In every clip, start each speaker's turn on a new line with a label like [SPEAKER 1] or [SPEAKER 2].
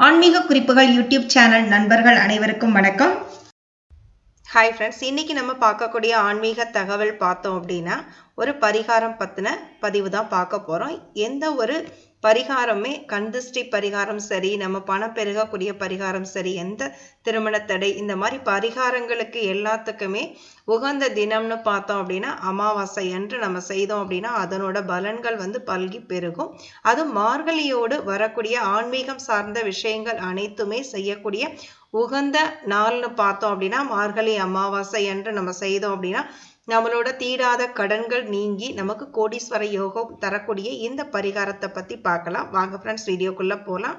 [SPEAKER 1] ஆன்மீக குறிப்புகள் YouTube channel நண்பர்கள் அனைவருக்கும் வணக்கம்.
[SPEAKER 2] ஹாய் ஃப்ரெண்ட்ஸ் இன்னைக்கு நம்ம பார்க்கக்கூடிய ஆன்மீக தகவல் பார்த்தோம் அப்படின்னா ஒரு பரிகாரம் பற்றின பதிவு தான் பார்க்க போகிறோம் எந்த ஒரு பரிகாரமே கந்திஷ்டி பரிகாரம் சரி நம்ம பணம் பெருகக்கூடிய பரிகாரம் சரி எந்த திருமண தடை இந்த மாதிரி பரிகாரங்களுக்கு எல்லாத்துக்குமே உகந்த தினம்னு பார்த்தோம் அப்படின்னா அமாவாசை அன்று நம்ம செய்தோம் அப்படின்னா அதனோட பலன்கள் வந்து பல்கி பெருகும். அதுவும் மார்கழியோடு வரக்கூடிய ஆன்மீகம் சார்ந்த விஷயங்கள் அனைத்துமே செய்யக்கூடிய உகந்த நாள்னு பார்த்தோம் அப்படின்னா மார்கழி அமாவாசை என்று நம்ம செய்தோம் அப்படின்னா நம்மளோட தீராத கடன்கள் நீங்கி நமக்கு கோடீஸ்வர யோகம் தரக்கூடிய இந்த பரிகாரத்தை பற்றி பார்க்கலாம். வாங்க ஃப்ரெண்ட்ஸ் வீடியோக்குள்ளே போகலாம்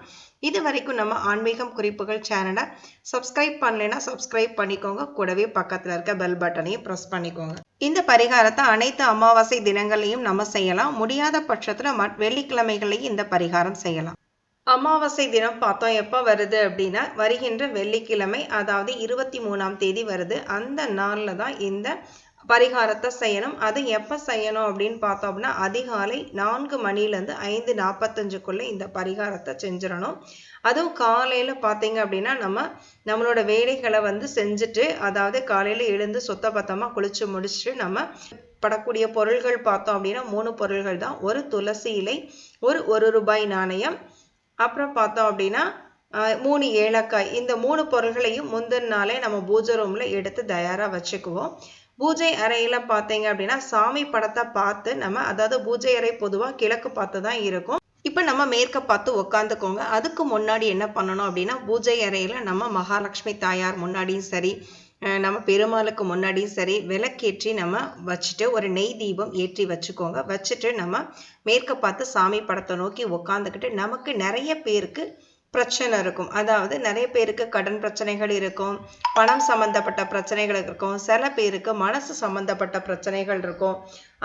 [SPEAKER 2] இது வரைக்கும் நம்ம ஆன்மீகம் குறிப்புகள் சேனலை சப்ஸ்கிரைப் பண்ணலைன்னா சப்ஸ்கிரைப் பண்ணிக்கோங்க. கூடவே பக்கத்தில் இருக்க பெல் பட்டனையும் ப்ரெஸ் பண்ணிக்கோங்க. இந்த பரிகாரத்தை அனைத்து அமாவாசை தினங்களையும் நம்ம செய்யலாம். முடியாத பட்சத்தில் வெள்ளிக்கிழமைகளையும் இந்த பரிகாரம் செய்யலாம். அமாவாசை தினம் பார்த்தோம் எப்போ வருது அப்படின்னா வருகின்ற வெள்ளிக்கிழமை அதாவது இருபத்தி மூணாம் தேதி வருது. அந்த நாளில் தான் இந்த பரிகாரத்தை செய்யணும். அது எப்போ செய்யணும் அப்படின்னு பார்த்தோம் அப்படின்னா அதிகாலை நான்கு மணிலேருந்து ஐந்து நாற்பத்தஞ்சுக்குள்ளே இந்த பரிகாரத்தை செஞ்சிடணும். அதுவும் காலையில் பார்த்தீங்க அப்படின்னா நம்ம நம்மளோட வேலைகளை வந்து செஞ்சுட்டு அதாவது காலையில் எழுந்து சுத்த பத்தமாக குளிச்சு முடிச்சுட்டு நம்ம படக்கூடிய பொருள்கள் பார்த்தோம் அப்படின்னா மூணு பொருள்கள் தான். ஒரு துளசி இலை ஒரு ஒரு ரூபாய் நாணயம் அப்புறம் பார்த்தோம் அப்படின்னா மூணு ஏலக்காய். இந்த மூணு பொருள்களையும் முந்தின நாளே நம்ம பூஜை ரூமில் எடுத்து தயாராக வச்சுக்குவோம். பூஜை அறையில் பார்த்தீங்க அப்படின்னா சாமி படத்தை பார்த்து நம்ம அதாவது பூஜை அறை பொதுவாக கிழக்கு பார்த்து தான் இருக்கும். இப்போ நம்ம மேற்க பார்த்து உக்காந்துக்கோங்க. அதுக்கு முன்னாடி என்ன பண்ணணும் அப்படின்னா பூஜை அறையில் நம்ம மகாலட்சுமி தாயார் முன்னாடியும் சரி நம்ம பெருமாளுக்கு முன்னாடியும் சரி விளக்கேற்றி நம்ம வச்சுட்டு ஒரு நெய் தீபம் ஏற்றி வச்சுக்கோங்க. வச்சுட்டு நம்ம மேற்க பார்த்து சாமி படத்தை நோக்கி உக்காந்துக்கிட்டு நமக்கு நிறைய பேருக்கு பிரச்சனை இருக்கும். அதாவது நிறைய பேருக்கு கடன் பிரச்சனைகள் இருக்கும் பணம் சம்மந்தப்பட்ட பிரச்சனைகள் இருக்கும் சில பேருக்கு மனசு சம்மந்தப்பட்ட பிரச்சனைகள் இருக்கும்.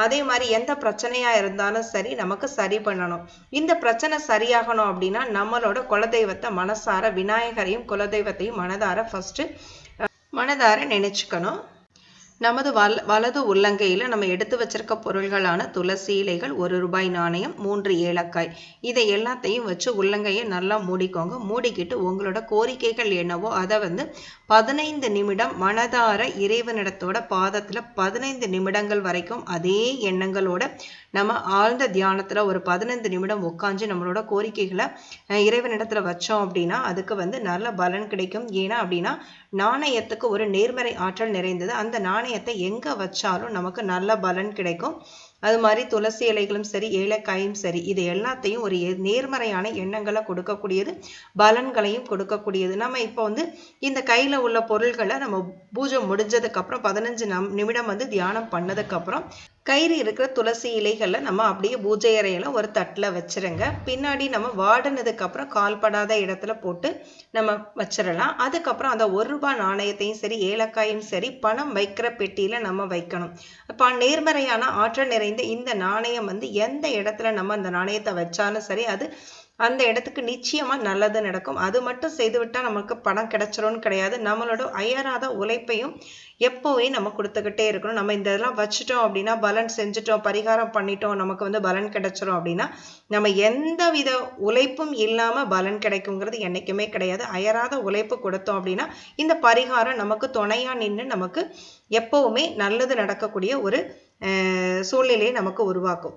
[SPEAKER 2] அதே மாதிரி எந்த பிரச்சனையாக இருந்தாலும் சரி நமக்கு சரி பண்ணணும். இந்த பிரச்சனை சரியாகணும் அப்படின்னா நம்மளோட குலதெய்வத்தை மனசார விநாயகரையும் குலதெய்வத்தையும் மனதார ஃபஸ்ட்டு மனதார நினச்சிக்கணும். நமது வல வலது உள்ளங்கையில் நம்ம எடுத்து வச்சிருக்க பொருள்களான துளசி இலைகள் ஒரு ரூபாய் நாணயம் மூன்று ஏலக்காய். இதை எல்லாத்தையும் வச்சு உள்ளங்கையை நல்லா மூடிக்கோங்க. மூடிக்கிட்டு உங்களோட கோரிக்கைகள் என்னவோ அதை வந்து பதினைந்து நிமிடம் மனதார இறைவனிடத்தோட பாதத்தில் பதினைந்து நிமிடங்கள் வரைக்கும் அதே எண்ணங்களோட நம்ம ஆழ்ந்த தியானத்தில் ஒரு பதினைந்து நிமிடம் உட்காந்து நம்மளோட கோரிக்கைகளை இறைவனிடத்தில் வச்சோம் அப்படின்னா அதுக்கு வந்து நல்ல பலன் கிடைக்கும். ஏன்னா அப்படின்னா நாணயத்துக்கு ஒரு நேர்மறை ஆற்றல் நிறைந்தது. அந்த நாணயத்தை எங்கே வச்சாலும் நமக்கு நல்ல பலன் கிடைக்கும். அது மாதிரி துளசி இலைகளும் சரி ஏலக்காயும் சரி இது எல்லாத்தையும் ஒரு நேர்மறையான எண்ணங்களை கொடுக்கக்கூடியது பலன்களையும் கொடுக்கக்கூடியது. நம்ம இப்போ வந்து இந்த கையில் உள்ள பொருள்களை நம்ம பூஜை முடிஞ்சதுக்கப்புறம் பதினஞ்சு நம் நிமிடம் வந்து தியானம் பண்ணதுக்கப்புறம் கயிறு இருக்கிற துளசி இலைகளை நம்ம அப்படியே பூஜை அறையில் ஒரு தட்டில் வச்சிருங்க. பின்னாடி நம்ம வாடினதுக்கப்புறம் கால்படாத இடத்துல போட்டு நம்ம வச்சிடலாம். அதுக்கப்புறம் அந்த ஒரு ரூபாய் நாணயத்தையும் சரி ஏலக்காயும் சரி பணம் வைக்கிற பெட்டியில் நம்ம வைக்கணும். இப்போ நேர்மறையான ஆற்றல் நிறைந்த இந்த நாணயம் வந்து எந்த இடத்துல நம்ம அந்த நாணயத்தை வச்சாலும் சரி அது அந்த இடத்துக்கு நிச்சயமாக நல்லது நடக்கும். அது மட்டும் செய்துவிட்டால் நமக்கு பணம் கிடைச்சிரும்னு கிடையாது. நம்மளோட அயராத உழைப்பையும் எப்போவே நம்ம கொடுத்துக்கிட்டே இருக்கணும். நம்ம இந்த இதெல்லாம் வச்சுட்டோம் அப்படின்னா பலன் செஞ்சுட்டோம் பரிகாரம் பண்ணிட்டோம் நமக்கு வந்து பலன் கிடைச்சிரும் அப்படின்னா நம்ம எந்த வித உழைப்பும் இல்லாமல் பலன் கிடைக்குங்கிறது என்றைக்குமே கிடையாது. அயராத உழைப்பு கொடுத்தோம் அப்படின்னா இந்த பரிகாரம் நமக்கு துணையாக நின்று நமக்கு எப்போவுமே நல்லது நடக்கக்கூடிய ஒரு சூழ்நிலையை நமக்கு உருவாக்கும்.